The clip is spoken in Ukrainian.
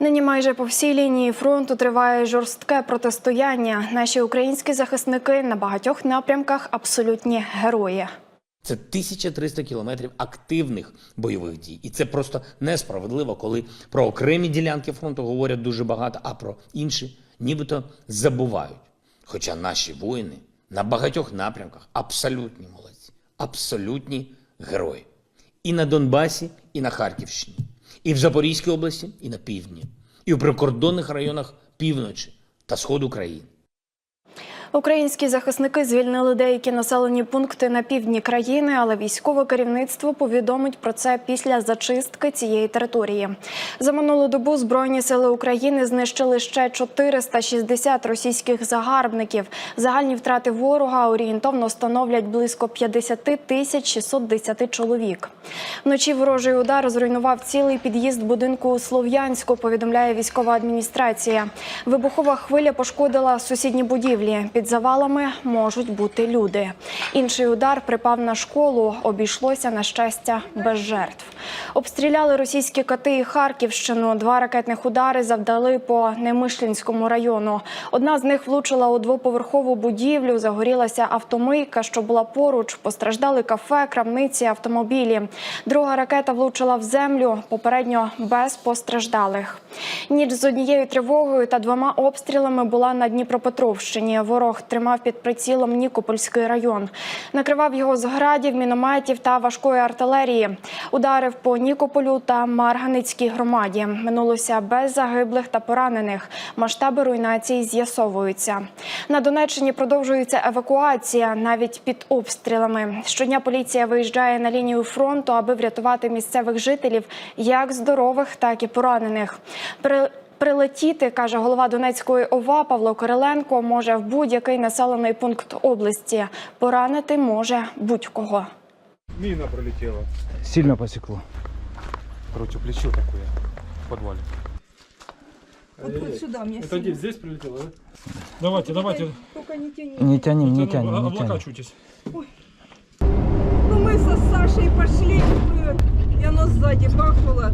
Нині майже по всій лінії фронту триває жорстке протистояння. Наші українські захисники на багатьох напрямках абсолютні герої. Це 1300 кілометрів активних бойових дій. І це просто несправедливо, коли про окремі ділянки фронту говорять дуже багато, а про інші нібито забувають. Хоча наші воїни на багатьох напрямках абсолютні молодці, абсолютні герої. І на Донбасі, і на Харківщині, і в Запорізькій області, і на півдні, і в прикордонних районах півночі та сходу країни. Українські захисники звільнили деякі населені пункти на півдні країни, але військове керівництво повідомить про це після зачистки цієї території. За минулу добу збройні сили України знищили ще 460 російських загарбників. Загальні втрати ворога орієнтовно становлять близько 50 тисяч 610 чоловік. Вночі ворожий удар зруйнував цілий під'їзд будинку у Слов'янську. Повідомляє військова адміністрація. Вибухова хвиля пошкодила сусідні будівлі. Під завалами можуть бути люди. Інший удар припав на школу. Обійшлося на щастя без жертв. Обстріляли російські кати і Харківщину. Два ракетних удари завдали по Немишлінському району. Одна з них влучила у двоповерхову будівлю. Загорілася автомийка, що була поруч. Постраждали кафе, крамниці, автомобілі. Друга ракета влучила в землю. Попередньо без постраждалих. Ніч з однією тривогою та двома обстрілами була на Дніпропетровщині. Ворог тримав під прицілом Нікопольський район. Накривав його з градів, мінометів та важкої артилерії. Ударив по Нікополю та Марганицькій громаді. Минулося без загиблих та поранених. Масштаби руйнації з'ясовуються. На Донеччині продовжується евакуація навіть під обстрілами. Щодня поліція виїжджає на лінію фронту, аби врятувати місцевих жителів, як здорових, так і поранених. При Прилетіти, каже голова Донецької ОВА Павло Кириленко, може в будь-який населений пункт області. Поранити може будь-кого. Мина пролетела. Сильно посекло. Короче, плечо такое в подвале. Вот хоть сюда мне Это сильно. где? Здесь прилетело, да? Давайте, давайте. Только не тяни. Не тянем, не Ну, тянем, не тянем. Облокачивайтесь. Ну мы со Сашей пошли, э, и оно сзади бахнуло.